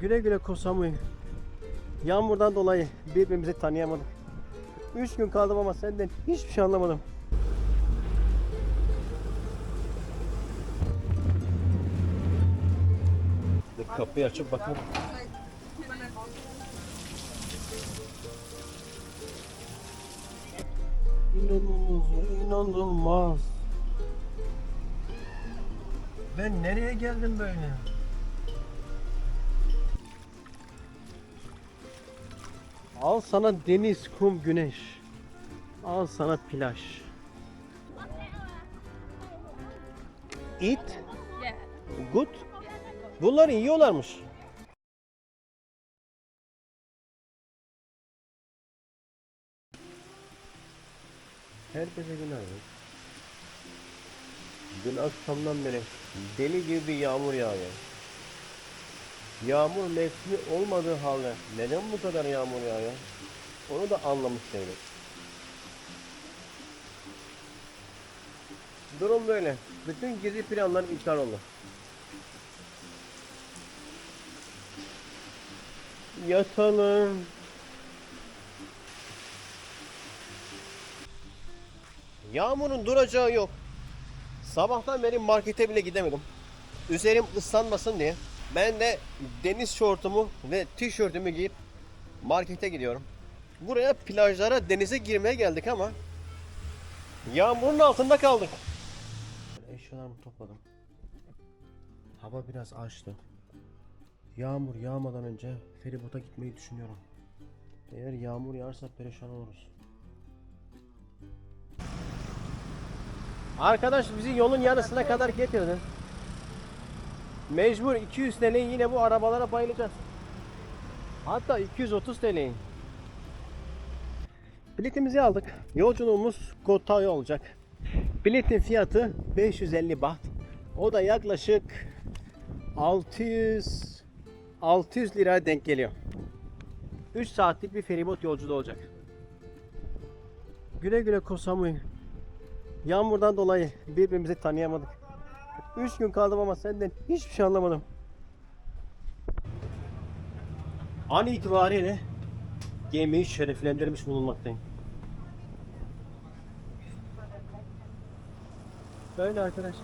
Güle güle Kosamuy. Yağmurdan dolayı birbirimizi tanıyamadık. Üç gün kaldım ama senden hiçbir şey anlamadım. Kapıyı açıp bakalım. İnanılmaz, inanılmaz. Ben nereye geldim böyle? Al sana deniz, kum, güneş. Al sana plaj. Eat good. Bunları yiyorlarmış. Herkese günaydın. Dün akşamdan beri deli gibi bir yağmur yağıyor. Yağmur mevsimi olmadığı halde neden bu kadar yağmur yağıyor? Onu da anlamış değilim. Durum böyle. Bütün gezi planlarım iptal oldu. Yatalım. Yağmurun duracağı yok. Sabahtan beri markete bile gidemedim. Üzerim ıslanmasın diye. Ben de deniz şortumu ve tişörtümü giyip markete gidiyorum. Buraya plajlara, denize girmeye geldik ama yağmurun altında kaldık. Eşyalarımı topladım. Hava biraz açtı. Yağmur yağmadan önce feribota gitmeyi düşünüyorum. Eğer yağmur yağarsa perişan oluruz. Arkadaş bizi yolun yarısına kadar getirdi. Mecbur 200 TL yine bu arabalara bayılacağız. Hatta 230 TL. Biletimizi aldık. Yolculuğumuz Kotay olacak. Biletin fiyatı 550 baht. O da yaklaşık 600 600 liraya denk geliyor. 3 saatlik bir feribot yolculuğu olacak. Güle güle Kosamuy. Yağmurdan dolayı birbirimizi tanıyamadık. 3 gün kaldım ama senden hiçbir şey anlamadım. An itibariyle gemiyi şereflendirmiş bulunmaktayım. Böyle arkadaş.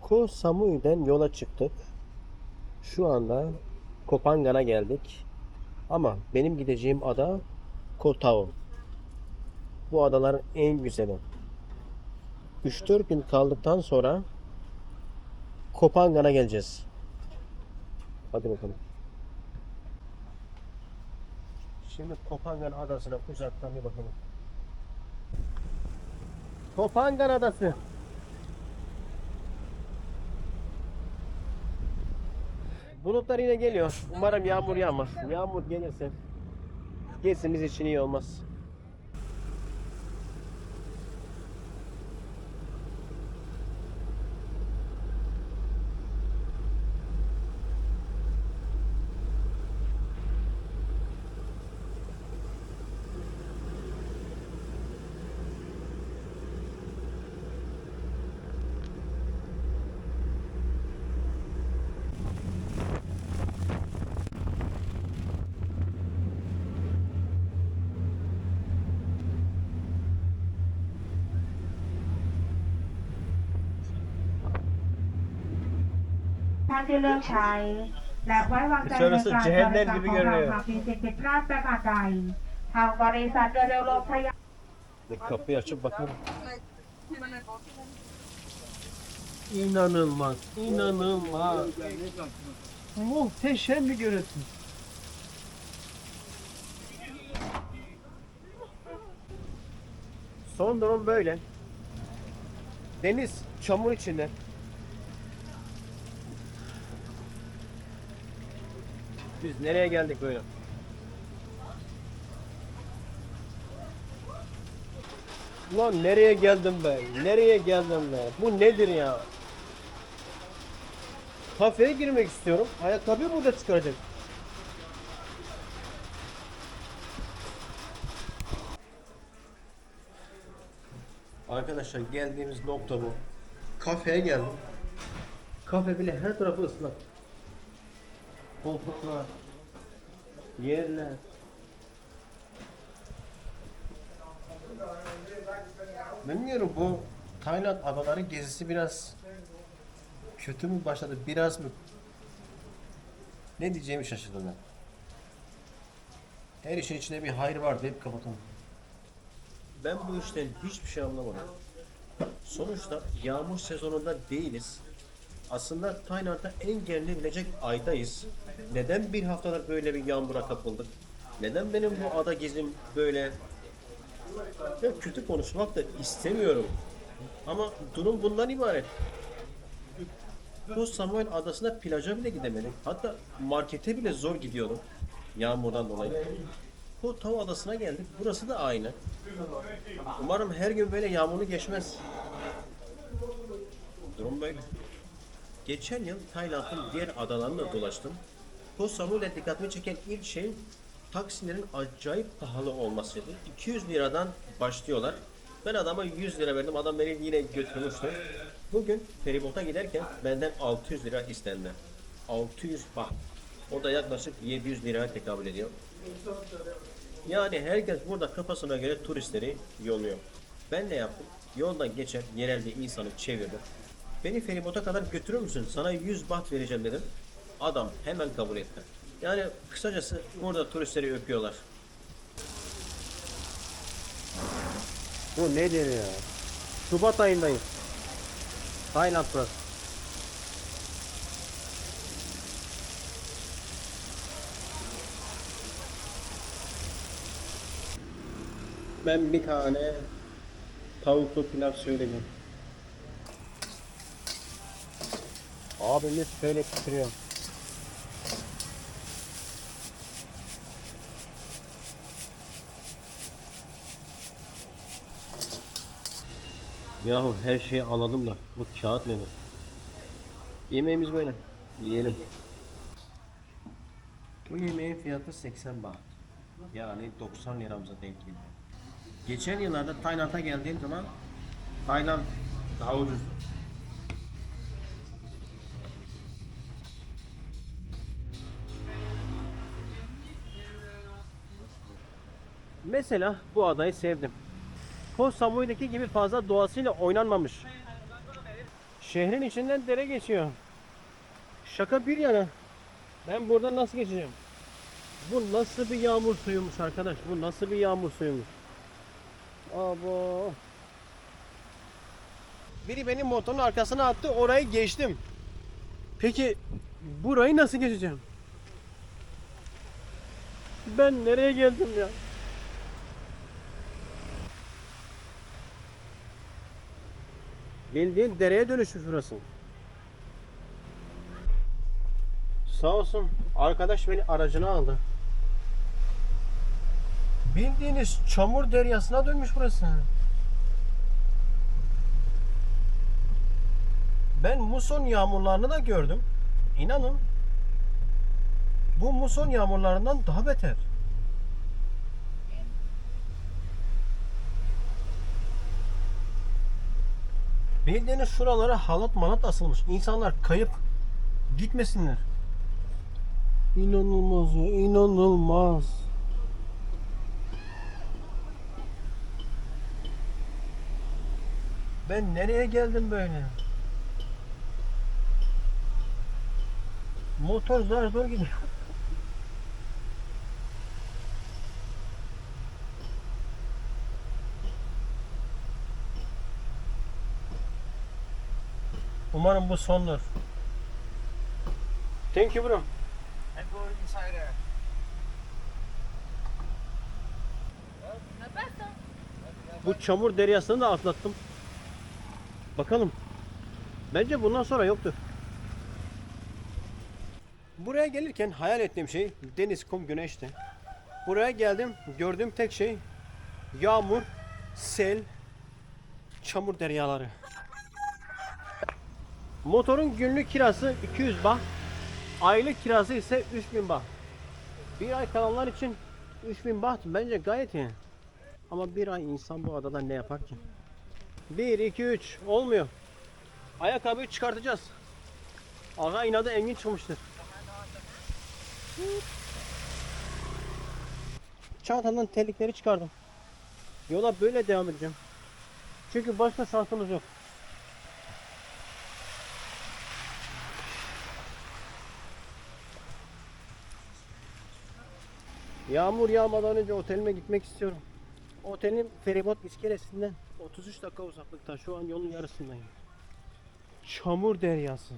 Koh Samui'den yola çıktık. Şu anda Kopangan'a geldik. Ama benim gideceğim ada Koh Tao. Bu adaların en güzeli. 3-4 gün kaldıktan sonra Kopangan'a geleceğiz. Hadi bakalım. Şimdi Kopangan adasına uzaktan bir bakalım. Kopangan adası. Bulutlar yine geliyor. Umarım yağmur yağmaz. Yağmur gelirse gezimiz için iyi olmaz. านที่เลือกใช้ และไว้วางใจในการบริการของเราหากมีสิ่งผิดพลาดประการใดทางบริษัทเรือเร็วลมพยายาม Bir kapıyı açıp bakalım. İnanılmaz, inanılmaz. Muhteşem bir görüntü. Son durum böyle. Deniz çamur içinde. Biz nereye geldik böyle? Ulan nereye geldim ben? Nereye geldim ben? Bu nedir ya? Kafeye girmek istiyorum. Ayakkabıyı burada çıkaracak. Arkadaşlar geldiğimiz nokta bu. Kafeye geldim. Kafe bile her tarafı ıslak. Koltuklar, yerler. Bilmiyorum bu Tayland adaları gezisi biraz kötü mü başladı biraz mı? Ne diyeceğimi şaşırdım ben. Her işin içinde bir hayır var deyip kapatalım. Ben bu işten hiçbir şey anlamadım. Sonuçta yağmur sezonunda değiliz. Aslında Tayland'da en gerilebilecek aydayız. Neden bir haftadır böyle bir yağmura kapıldık? Neden benim bu ada gezim böyle ya kötü konuşmak da istemiyorum. Ama durum bundan ibaret. Bu Samuel adasına plaja bile gidemedik. Hatta markete bile zor gidiyordum. Yağmurdan dolayı. Bu Tao adasına geldik. Burası da aynı. Umarım her gün böyle yağmurlu geçmez. Durum böyle. Geçen yıl Tayland'ın diğer adalarına dolaştım. Koh Samuel'e dikkatimi çeken ilk şey taksilerin acayip pahalı olmasıydı. 200 liradan başlıyorlar. Ben adama 100 lira verdim. Adam beni yine götürmüştü. Bugün feribota giderken benden 600 lira istendi. 600 baht. O da yaklaşık 700 liraya tekabül ediyor. Yani herkes burada kafasına göre turistleri yolluyor. Ben ne yaptım? Yoldan geçen yerel bir insanı çevirdim. Beni feribota kadar götürür müsün? Sana 100 baht vereceğim dedim. Adam hemen kabul etti. Yani kısacası burada turistleri öpüyorlar. Bu nedir ya? Şubat ayındayız. Tayland burası. Ben bir tane tavuklu pilav söyleyeceğim. Abimiz şöyle pişiriyor. Yahu her şeyi anladım da bu kağıt nedir? Yemeğimiz böyle. Yiyelim. Bu yemeğin fiyatı 80 baht. Yani 90 liramıza denk geliyor. Geçen yıllarda Tayland'a geldiğim zaman Tayland daha ucuz. Mesela bu adayı sevdim. Koh Samui'deki gibi fazla doğasıyla oynanmamış. Şehrin içinden dere geçiyor. Şaka bir yana. Ben buradan nasıl geçeceğim? Bu nasıl bir yağmur suyuymuş arkadaş? Bu nasıl bir yağmur suyuymuş? Abo. Biri benim motorun arkasına attı, orayı geçtim. Peki burayı nasıl geçeceğim? Ben nereye geldim ya? Bildiğin dereye dönüşmüş burası. Sağ olsun arkadaş beni aracına aldı. Bildiğiniz çamur deryasına dönmüş burası. Ben muson yağmurlarını da gördüm. İnanın bu muson yağmurlarından daha beter. Bildiğiniz şuralara halat malat asılmış. İnsanlar kayıp gitmesinler. İnanılmaz ya, inanılmaz. Ben nereye geldim böyle? Motor zar zor gidiyor. Umarım bu sondur. Thank you bro. Bu çamur deryasını da atlattım. Bakalım. Bence bundan sonra yoktur. Buraya gelirken hayal ettiğim şey deniz, kum, güneşti. Buraya geldim, gördüğüm tek şey yağmur, sel, çamur deryaları. Motorun günlük kirası 200 baht, aylık kirası ise 3000 baht. Bir ay kalanlar için 3000 baht bence gayet iyi. Ama bir ay insan bu adada ne yapar ki? 1, 2, 3. Olmuyor. Ayakkabıyı çıkartacağız. Aga inadı engin çıkmıştır. Çantamdan terlikleri çıkardım. Yola böyle devam edeceğim. Çünkü başka şansımız yok. Yağmur yağmadan önce otelime gitmek istiyorum. Otelin feribot iskelesinden 33 dakika uzaklıkta. Şu an yolun yarısındayım. Çamur deryası.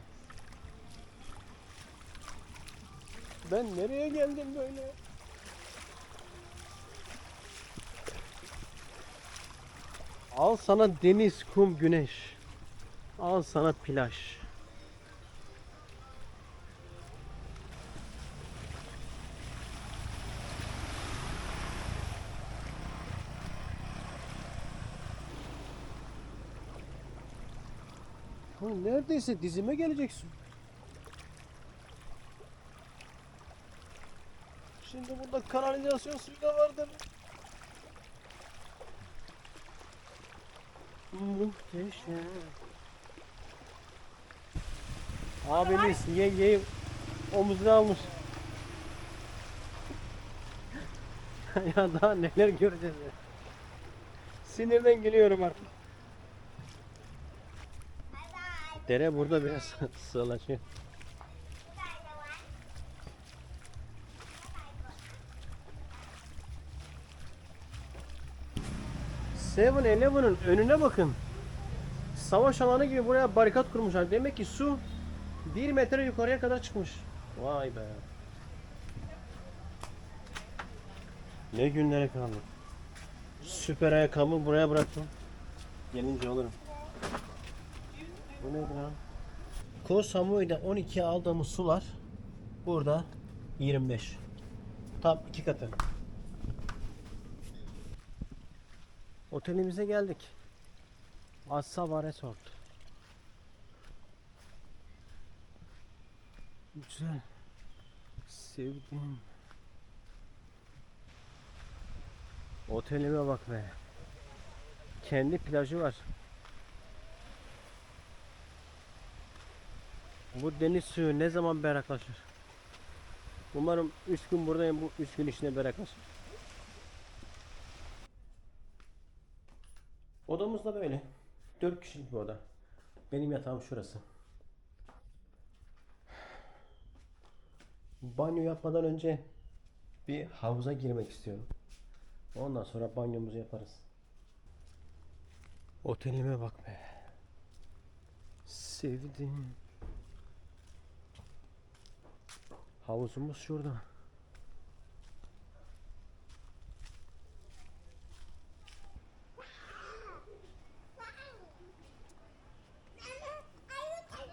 Ben nereye geldim böyle? Al sana deniz, kum, güneş. Al sana plaj. Neredeyse dizime geleceksin. Şimdi burada kanalizasyon suyu da vardır. Muhteşem. Abimiz yengeyi omuzuna almış. ya daha neler göreceğiz ya. Sinirden gülüyorum artık. Dere burada biraz sığlaşıyor. Seven Eleven'ın önüne bakın. Savaş alanı gibi buraya barikat kurmuşlar. Demek ki su 1 metre yukarıya kadar çıkmış. Vay be. Ne günlere kaldık. Süper ayakkabımı buraya bıraktım. Gelince olurum. Bu nedir lan? Koh Samui'de 12'ye aldığımız sular burada 25. Tam iki katı. Otelimize geldik. Asaba Resort. Güzel. Sevdim. Otelime bak be. Kendi plajı var. Bu deniz suyu ne zaman berraklaşır? Umarım 3 gün buradayım bu 3 gün içinde berraklaşır. Odamız da böyle. 4 kişilik bir oda. Benim yatağım şurası. Banyo yapmadan önce bir havuza girmek istiyorum. Ondan sonra banyomuzu yaparız. Otelime bak be. Sevdim. Havuzumuz şurada.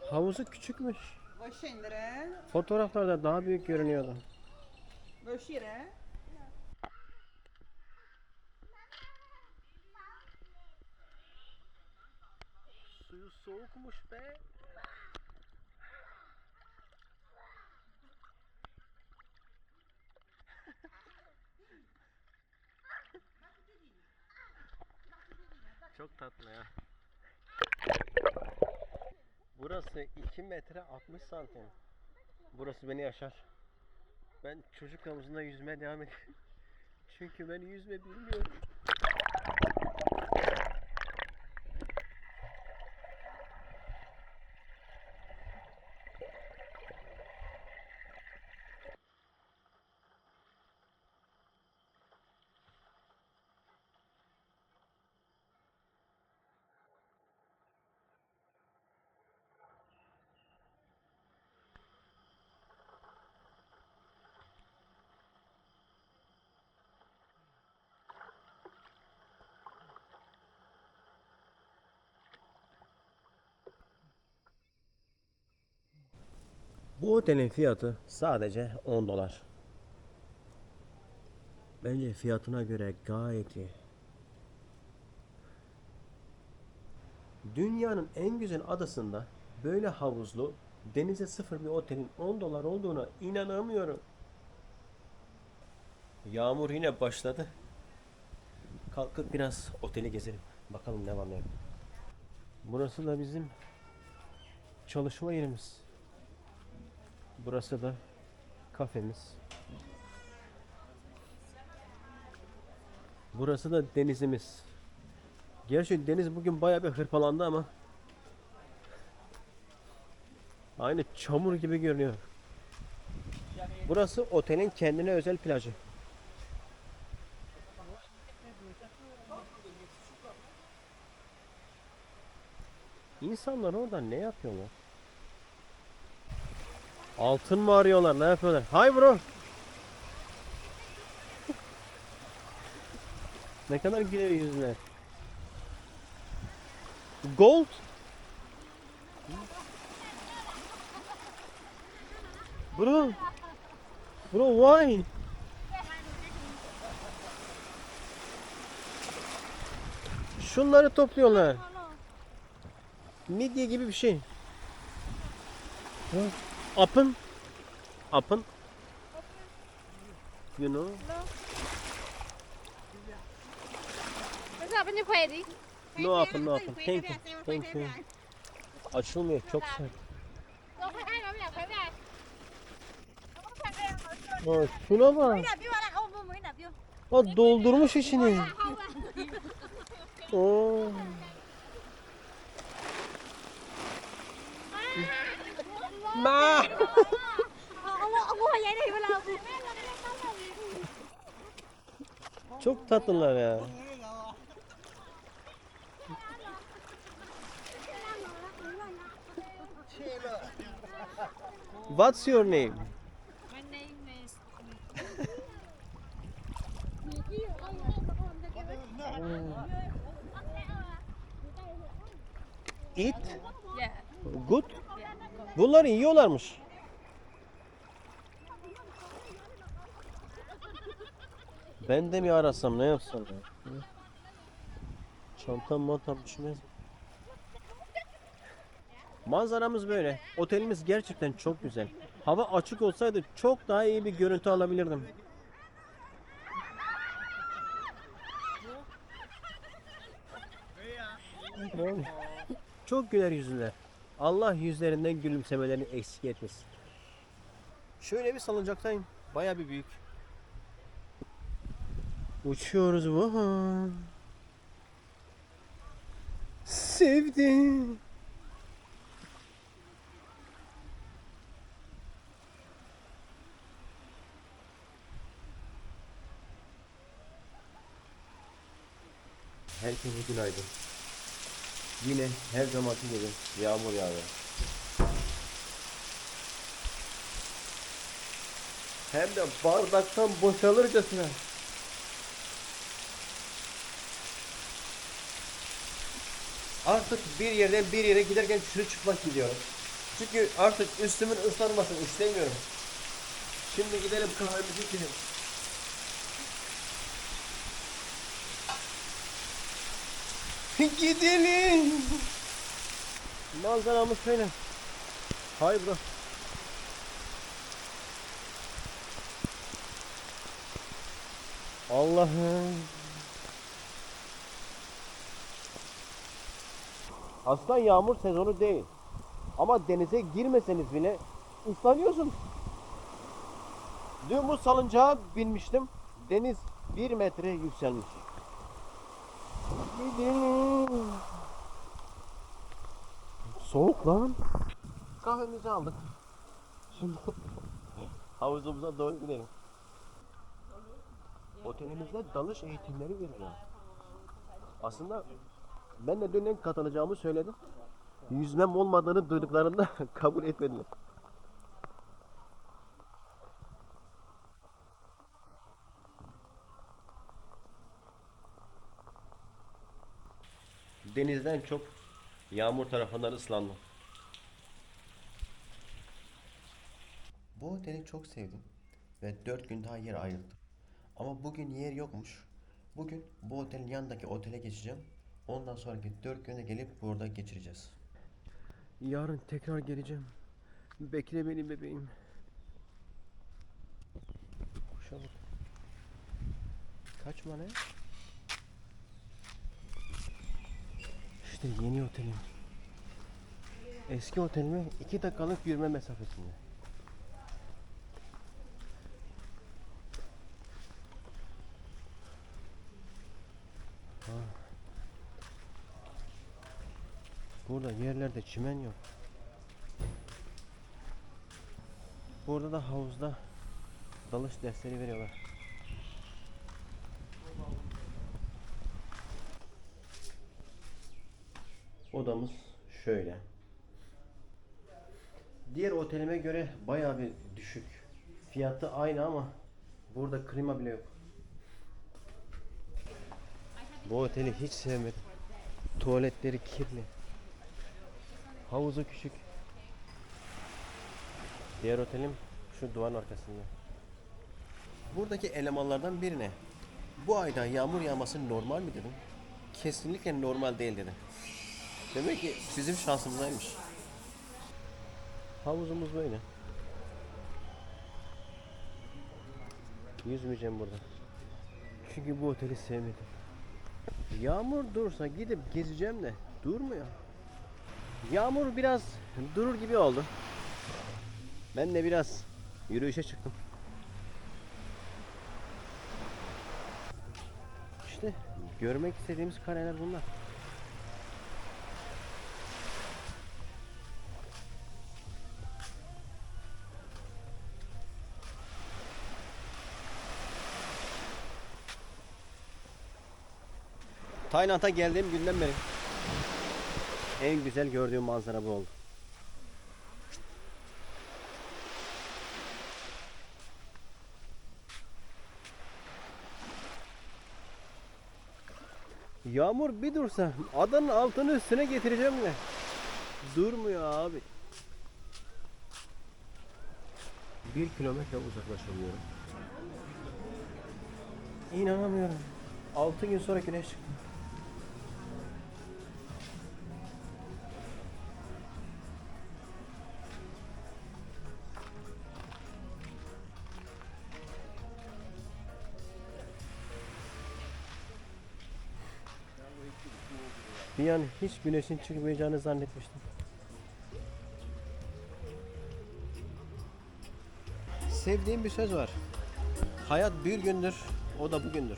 Havuzu küçükmüş. Scendere? Fotoğraflarda daha büyük görünüyordu. Uscire? Suyu soğukmuş be. Çok tatlı ya. Burası 2 metre 60 santim. Burası beni yaşar. Ben çocuk havuzunda yüzmeye devam ediyorum. Çünkü ben yüzme bilmiyorum. Bu otelin fiyatı sadece 10 dolar. Bence fiyatına göre gayet iyi. Dünyanın en güzel adasında böyle havuzlu denize sıfır bir otelin 10 dolar olduğuna inanamıyorum. Yağmur yine başladı. Kalkıp biraz oteli gezelim. Bakalım ne var ne yok. Burası da bizim çalışma yerimiz. Burası da kafemiz. Burası da denizimiz. Gerçi deniz bugün bayağı bir hırpalandı ama aynı çamur gibi görünüyor. Burası otelin kendine özel plajı. İnsanlar orada ne yapıyorlar? Altın mı arıyorlar? Ne yapıyorlar? Hi bro. ne kadar güler yüzler. Gold. Bro. Bro why? Şunları topluyorlar. Midye gibi bir şey. Ha? Apın. Apın. You know? Bao nhiêu khỏe đi No apın, no apın. Thank you. Thank you. Açılmıyor çok sert. Aa, şuna bak. Aa, doldurmuş içini. Oo. Bây giờ Çok tatlılar ya. What's your name? My name is Eat. Yeah Good. Bunları yiyorlarmış. Ben de mi arasam ne yapsam ya? Çantam mantam düşmez. Manzaramız böyle. Otelimiz gerçekten çok güzel. Hava açık olsaydı çok daha iyi bir görüntü alabilirdim. Çok güler yüzlüler. Allah yüzlerinden gülümsemelerini eksik etmesin. Şöyle bir salıncaktayım. Baya bir büyük. Uçuyoruz Wuhan. Sevdim. Herkese günaydın. Yine her zamanki gibi yağmur yağıyor. Hem de bardaktan boşalırcasına. Artık bir yerden bir yere giderken şunu çıplak gidiyorum. Çünkü artık üstümün ıslanmasını istemiyorum. Şimdi gidelim kahvemizi içelim. Gidelim. Manzaramız şöyle. Hay bro. Allah'ım. Aslında yağmur sezonu değil. Ama denize girmeseniz bile ıslanıyorsun. Dün bu salıncağa binmiştim. Deniz bir metre yükselmiş. Soğuk lan. Kahvemizi aldık. Şimdi havuzumuza doğru gidelim. Otelimizde dalış eğitimleri veriliyor. Aslında ben de dün katılacağımı söyledim. Yüzmem olmadığını duyduklarında kabul etmediler. Denizden çok yağmur tarafından ıslandım. Bu oteli çok sevdim ve 4 gün daha yer ayırdım. Ama bugün yer yokmuş. Bugün bu otelin yanındaki otele geçeceğim. Ondan sonraki 4 günde gelip burada geçireceğiz. Yarın tekrar geleceğim. Bekle beni bebeğim. Koşalım. Kaçma ne? İşte yeni otelim. Eski otelime 2 dakikalık yürüme mesafesinde. Ha. Burada yerlerde çimen yok. Burada da havuzda dalış dersleri veriyorlar. Odamız şöyle. Diğer otelime göre bayağı bir düşük. Fiyatı aynı ama burada klima bile yok. Bu oteli hiç sevmedim. Tuvaletleri kirli. Havuzu küçük. Diğer otelim şu duvarın arkasında. Buradaki elemanlardan birine bu ayda yağmur yağması normal mi dedim. Kesinlikle normal değil dedi. Demek ki bizim şansımızdaymış. Havuzumuz böyle. Yüzmeyeceğim burada. Çünkü bu oteli sevmedim. Yağmur dursa gidip gezeceğim de durmuyor. Yağmur biraz durur gibi oldu. Ben de biraz yürüyüşe çıktım. İşte görmek istediğimiz kareler bunlar. Tayland'a geldiğim günden beri en güzel gördüğüm manzara bu oldu. Yağmur bir dursa adanın altını üstüne getireceğim de durmuyor abi. Bir kilometre uzaklaşamıyorum. İnanamıyorum. 6 gün sonra güneş çıktı. Bir an hiç güneşin çıkmayacağını zannetmiştim. Sevdiğim bir söz var. Hayat bir gündür, o da bugündür.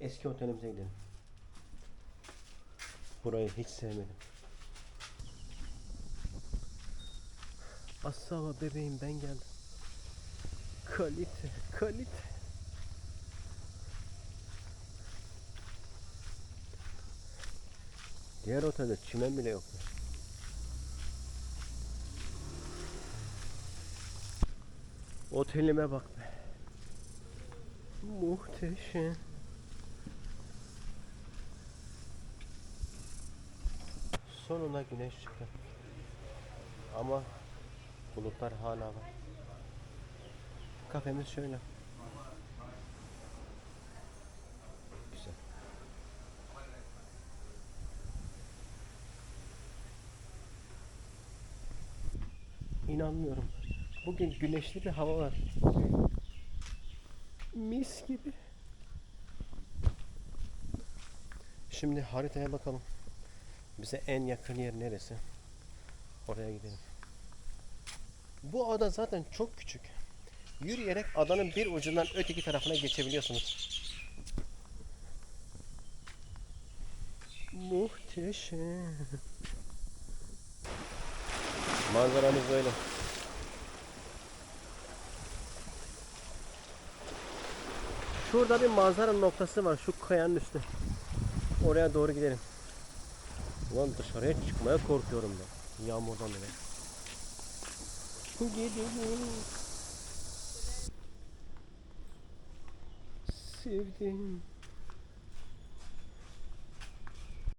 Eski otelimize gidelim. Burayı hiç sevmedim. Asaba bebeğim ben geldim. Kalite, kalite. Diğer otelde çimen bile yokmuş. Otelime bak be. Muhteşem. Sonunda güneş çıktı. Ama bulutlar hala var. Kafemiz şöyle. Güzel. İnanmıyorum. Bugün güneşli bir hava var. Mis gibi. Şimdi haritaya bakalım. Bize en yakın yer neresi? Oraya gidelim. Bu ada zaten çok küçük. Yürüyerek adanın bir ucundan öteki tarafına geçebiliyorsunuz. Muhteşem. Manzaramız böyle. Şurada bir manzara noktası var şu kayanın üstü. Oraya doğru gidelim. Ulan dışarıya çıkmaya korkuyorum ben. Yağmurdan dolayı. Gidelim. Sevdim.